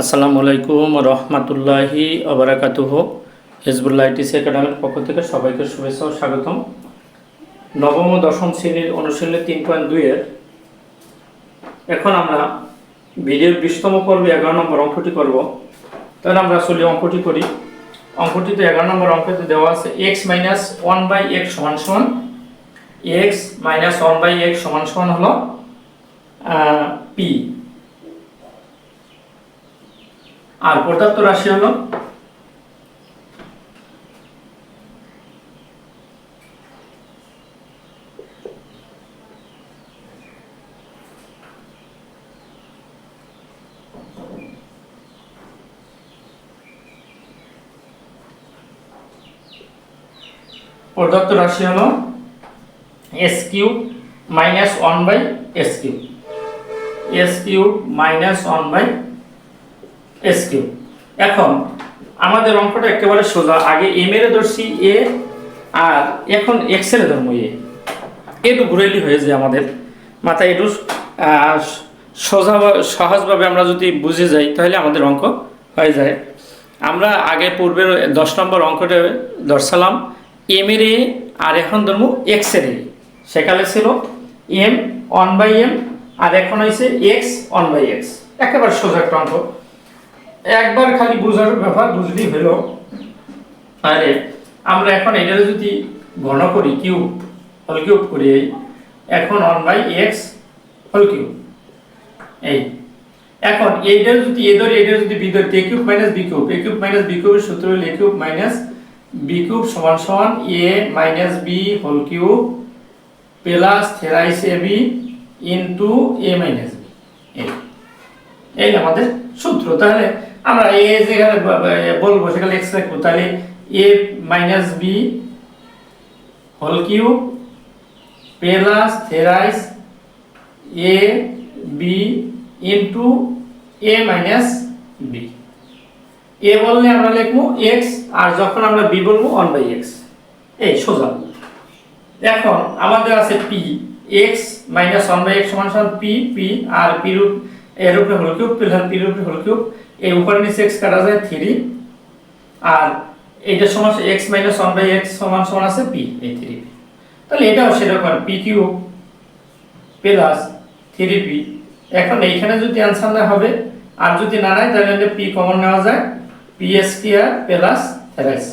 আসসালামু আলাইকুম রহমতুল্লাহি অবরাকাতুহ হিজবুল্লাহ টিসি একাডেমির পক্ষ থেকে সবাইকে শুভেচ্ছা ও স্বাগতম। নবম ও দশম শ্রেণির অনুশীলনী তিন পয়েন্ট দুইয়ের এখন আমরা ভিডিওর বিশতম পর্বে এগারো নম্বর অঙ্কটি করব। তাহলে আমরা আসলে অঙ্কটি করি। অঙ্কটিতে এগারো নম্বর অঙ্কতে দেওয়া আছে x minus one by x সমান সমান। X minus one by x সমান সমান হলো পি আর পদার্থ রাশি হলো? পদার্থ রাশি হলো s q minus one by s q s q minus one by s q এখন, আমাদের অঙ্কটা একেবারে সোজা। আগে এম এর ধরছি এ আর এখন এক্সের ধর্ম এ একটু ঘুরেলি হয়ে যায় আমাদের। মাথায় একটু সোজা সহজভাবে আমরা যদি বুঝে যাই, তাহলে আমাদের অঙ্ক হয়ে যায়। আমরা আগে পূর্বের দশ নম্বর অঙ্কটা ধরছিলাম। এম এর এ আর এখন ধরবো এক্সের এ সেকালে ছিল এম ওয়ান বাই এম আর এখন হয়েছে এক্স ওয়ান বাই এক্স একেবারে সোজা একটা অঙ্ক। একবার খালি বোঝার ব্যাপার বুঝলেই হলো। আরে, আমরা এখন এটা যদি ঘন করি, কিউব, হল কিউব করি, এই এখন ওয়ান বাই এক্স, হল কিউব। এই, এখন এইটা যদি, এ ধরে এটা যদি বি ধরে a cube minus b cube, a cube minus b কিউবের সূত্র হলো a cube minus b cube সমান সমান a minus b whole cube plus thrice a b into a minus b. এই আমাদের সূত্র। তাহলে আমরা এ যেখানে বলব, সেখানে এক্স রাখব তাহলে a minus b whole cube plus thrice a b into a minus b a বললে আমরা লিখব এক্স আর যখন আমরা বি বলব ওয়ান বাই এক্স এই সোজা। এখন আমাদের আছে p x minus one by x সমান সমান পি পি আর পি রূপ এর উপরে হল কিউব প্লাস পি রূপে হল কিউব এই উপরে নিচে এক্স কাটা যায় থ্রি আর এইটা সমান এক্স মাইনাস ওয়ান এক্স সমান সমান আছে পি এই থ্রি তাহলে এটাও সেরকম p cube plus three p এখন এইখানে যদি অ্যান্সার না হবে, আর যদি না নেয়, তাহলে পি কমন নেওয়া যায় p s plus thrice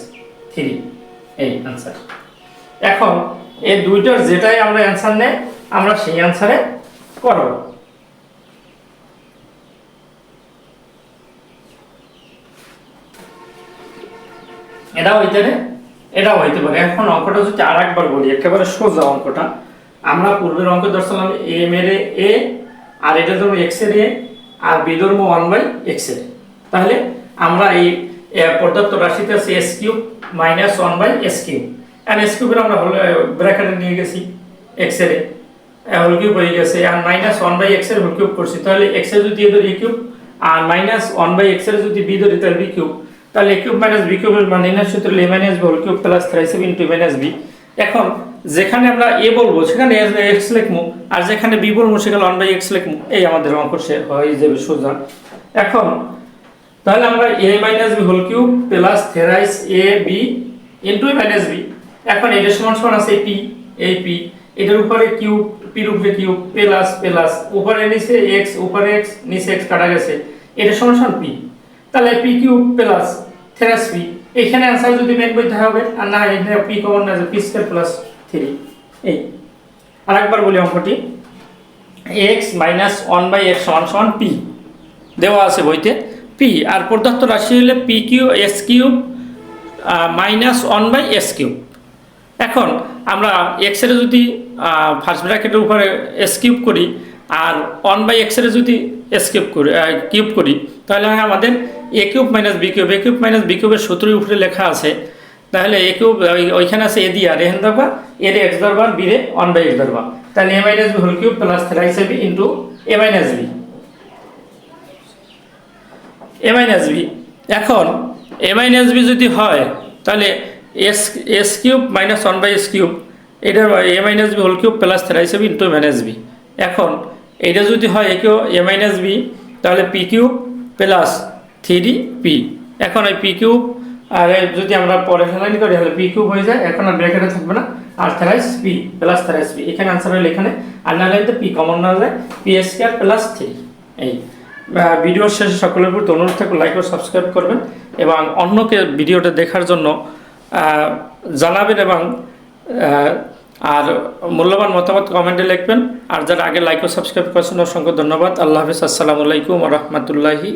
three এই অ্যান্সার এখন এই দুইটার যেটাই আমরা অ্যান্সার নেই, আমরা সেই অ্যান্সারে করব। এটাও হইতে পারে, এটাও হইতে পারে। এখন অঙ্কটা যদি আর একবার বলি, একেবারে সোজা অঙ্কটা। আমরা পূর্বের অঙ্ক ধরছিলাম এম এর এ আর এটা ধরবো এক্সের এ আর বি ধরবো ওয়ান বাই এক্সের তাহলে আমরা এই পদার্থ রাশিতে আছে s cube minus one by s cube R S কিউবের আমরা হল ব্র্যাকেটে নিয়ে গেছি এক্সের হোল কিউব হয়ে গেছে। আর মাইনাস ওয়ান বাই এক্সের হোল কিউব করছি। তাহলে এক্সের যদি এ ধরি কিউব আর মাইনাস ওয়ান বাই এক্সের যদি বি ধরি, তাহলে বি কিউব তাহলে কিউব মাইনাস বি কিউবের মানে নির্ণয় সূত্র a minus b whole cube plus thrice a b into minus b এখন যেখানে আমরা এ বলব, সেখানে এস এক্স লিখব, আর যেখানে বি বলব, সেখানে ওয়ান বাই এক্স লিখব। এই আমাদের অঙ্ক হয়ে যাবে সোজা। এখন, তাহলে আমরা a minus b whole cube plus thrice a b into minus b এখন এটা সমান সমান আছে পি এই পি এটার উপরে কিউব পির উপরে কিউব প্লাস প্লাস উপরে নিচে এক্স উপরে এক্স নিচে এক্স কাটা গেছে। এটা সমান সমান পি তাহলে p cube plus thrice p এখানে অ্যান্সার যদি মেন বইতে হবে, আর না এখানে পি কমন না পি স্কোয়ার প্লাস থ্রি এই। আর একবার বলি অঙ্কটি। X minus one by x সমান সমান পি দেওয়া আছে বইতে। পি আর প্রদত্ত রাশি হলে p q s cube minus one by s cube এখন আমরা এক্সের যদি ফার্স্ট ব্র্যাকেটের উপরে এস কিউব করি, আর ওয়ান বাই এক্সের যদি এস কিউব করি কিউব করি, তাহলে আমাদের a cube minus b cube a cube minus b কিউবের সূত্রের উপরে লেখা আছে। তাহলে এ কিউব ওই- ওইখানে আছে এ দিয়ে আর এহেন এখানে ধরবা এর এক্স ধরবা বি রে ওয়ান বাই এক্স ধরবা। তাহলে a minus b whole cube plus thrice b into a minus b a minus b এখন এ মাইনাস বি যদি হয়, তাহলে s s cube minus one by s cube এটা a minus b whole cube plus thrice b into minus b এখন এটা যদি হয় a q a minus b তাহলে p cube plus three p. এখন এই পি কিউব, আর যদি আমরা পরে হেলাইন করি, তাহলে পি কিউব হয়ে যায়। এখন আর ব্র্যাকেটে থাকবে না। আর thrice p plus thrice p এখানে আনসার হলো এখানে। আর না হলে পি কমন না হলে পি স্কোয়ার প্লাস থ্রি এই ভিডিওর শেষে সকলের প্রতি অনুরোধ থাকবে লাইক ও সাবস্ক্রাইব করবেন এবং অন্যকে ভিডিওটা দেখার জন্য জানাবেন এবং আর মূল্যবান মতামত কমেন্টে লিখবেন। আর যারা আগে লাইক ও সাবস্ক্রাইব করেছেন, অসংখ্য ধন্যবাদ। আল্লাহ হাফিজ। আসসালামু আলাইকুম রহমতুল্লাহি